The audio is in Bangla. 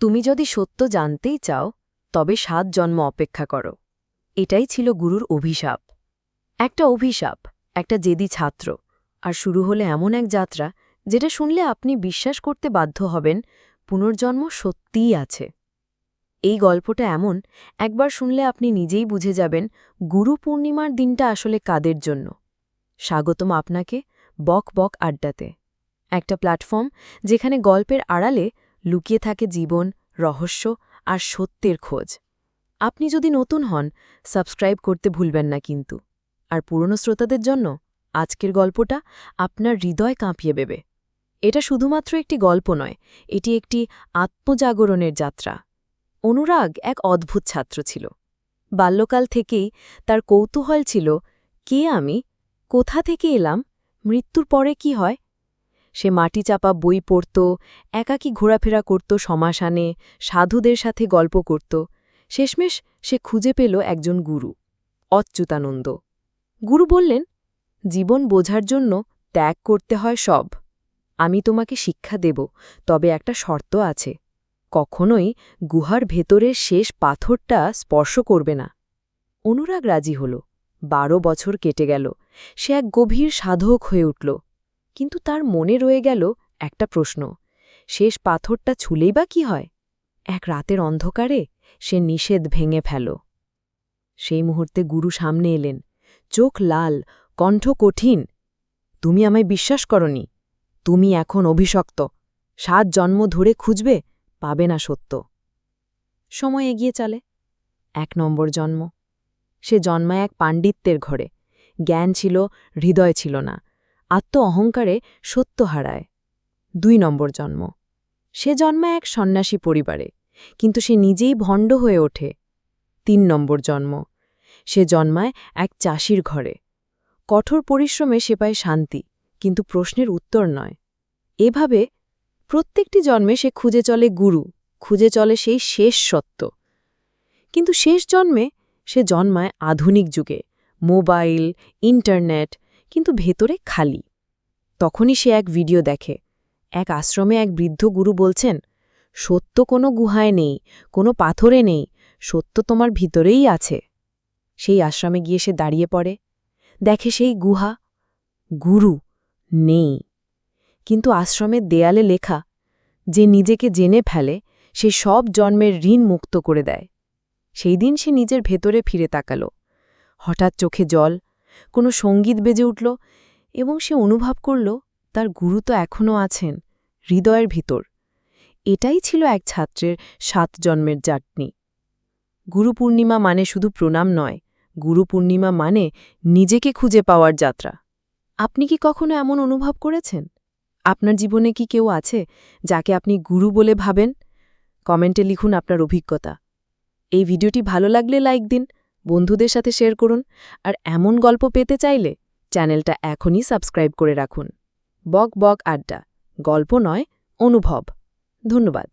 তুমি যদি সত্য জানতেই চাও, তবে সাত জন্ম অপেক্ষা করো। এটাই ছিল গুরুর অভিশাপ। একটা অভিশাপ, একটা জেদি ছাত্র, আর শুরু হলে এমন এক যাত্রা যেটা শুনলে আপনি বিশ্বাস করতে বাধ্য হবেন, পুনর্জন্ম সত্যিই আছে। এই গল্পটা এমন, একবার শুনলে আপনি নিজেই বুঝে যাবেন, গুরু পূর্ণিমার দিনটা আসলে কাদের জন্য। স্বাগতম আপনাকে বক বক আড্ডাতে। একটা প্ল্যাটফর্ম যেখানে গল্পের আড়ালে লুকিয়ে থাকে জীবন, রহস্য আর সত্যের খোঁজ। আপনি যদি নতুন হন, সাবস্ক্রাইব করতে ভুলবেন না কিন্তু। আর পুরনো শ্রোতাদের জন্য আজকের গল্পটা আপনার হৃদয় কাঁপিয়ে দেবে। এটা শুধুমাত্র একটি গল্প নয়, এটি একটি আত্মজাগরণের যাত্রা। অনুরাগ এক অদ্ভুত ছাত্র ছিল। বাল্যকাল থেকেই তার কৌতূহল ছিল, কে আমি? কোথা থেকে এলাম? মৃত্যুর পরে কি হয়? সে মাটি চাপা বই পড়ত, একাকী ঘোরাফেরা করত সমাসানে, সাধুদের সাথে গল্প করত। শেষমেশ সে খুঁজে পেল একজন গুরু, অচ্যুতানন্দ। গুরু বললেন, জীবন বোঝার জন্য ত্যাগ করতে হয় সব। আমি তোমাকে শিক্ষা দেব, তবে একটা শর্ত আছে। কখনোই গুহার ভেতরের শেষ পাথরটা স্পর্শ করবে না। অনুরাগ রাজি হল। বারো বছর কেটে গেল। সে এক গভীর সাধক হয়ে উঠল। কিন্তু তার মনে রয়ে গেল একটা প্রশ্ন। শেষ পাথরটা ছুলেই বা কি হয়? এক রাতের অন্ধকারে সে নিষেধ ভেঙে ফেল। সেই মুহূর্তে গুরু সামনে এলেন। চোখ লাল, কণ্ঠ কঠিন। তুমি আমায় বিশ্বাস করনি। তুমি এখন অভিশক্ত সাত জন্ম ধরে খুঁজবে, পাবে না সত্য। সময় এগিয়ে চলে। এক নম্বর জন্ম। সে জন্মায় এক পাণ্ডিত্যের ঘরে। জ্ঞান ছিল, হৃদয় ছিল না। আত্ম অহংকারে সত্য হারায়। দুই নম্বর জন্ম। সে জন্মায় এক সন্ন্যাসী পরিবারে, কিন্তু সে নিজেই ভণ্ড হয়ে ওঠে। তিন নম্বর জন্ম। সে জন্মায় এক চাষির ঘরে। কঠোর পরিশ্রমে সে পায় শান্তি, কিন্তু প্রশ্নের উত্তর নয়। এভাবে প্রত্যেকটি জন্মে সে খুঁজে চলে গুরু, খুঁজে চলে সেই শেষ সত্য। কিন্তু শেষ জন্মে সে জন্মায় আধুনিক যুগে, মোবাইল, ইন্টারনেট কিন্তু ভেতরে খালি। তখনই সে এক ভিডিও দেখে। এক আশ্রমে এক বৃদ্ধ গুরু বলছেন, সত্য কোনো গুহায় নেই, কোনো পাথরে নেই, সত্য তোমার ভিতরেই আছে। সেই আশ্রমে গিয়ে সে দাঁড়িয়ে পড়ে। দেখে সেই গুহা, গুরু নেই। কিন্তু আশ্রমের দেয়ালে লেখা, যে নিজেকে জেনে ফেলে, সে সব জন্মের ঋণ মুক্ত করে দেয়। সেই দিন সে নিজের ভেতরে ফিরে তাকাল। হঠাৎ চোখে জল কোনো সংগীত বেজে উঠল এবং সে অনুভব করল তার গুরু তো এখনও আছেন, হৃদয়ের ভিতর। এটাই ছিল এক ছাত্রের সাত জন্মের জাটনি গুরু পূর্ণিমা মানে শুধু প্রণাম নয়, গুরু পূর্ণিমা মানে নিজেকে খুঁজে পাওয়ার যাত্রা। আপনি কি কখনো এমন অনুভব করেছেন? আপনার জীবনে কি কেউ আছে যাকে আপনি গুরু বলে ভাবেন? কমেন্টে লিখুন আপনার অভিজ্ঞতা। এই ভিডিওটি ভালো লাগলে লাইক দিন বন্ধুদের সাথে শেয়ার করুন আর এমন গল্প পেতে চাইলে চ্যানেলটা এখনই সাবস্ক্রাইব করে রাখুন। বক বক আড্ডা, গল্প নয়, অনুভব। ধন্যবাদ।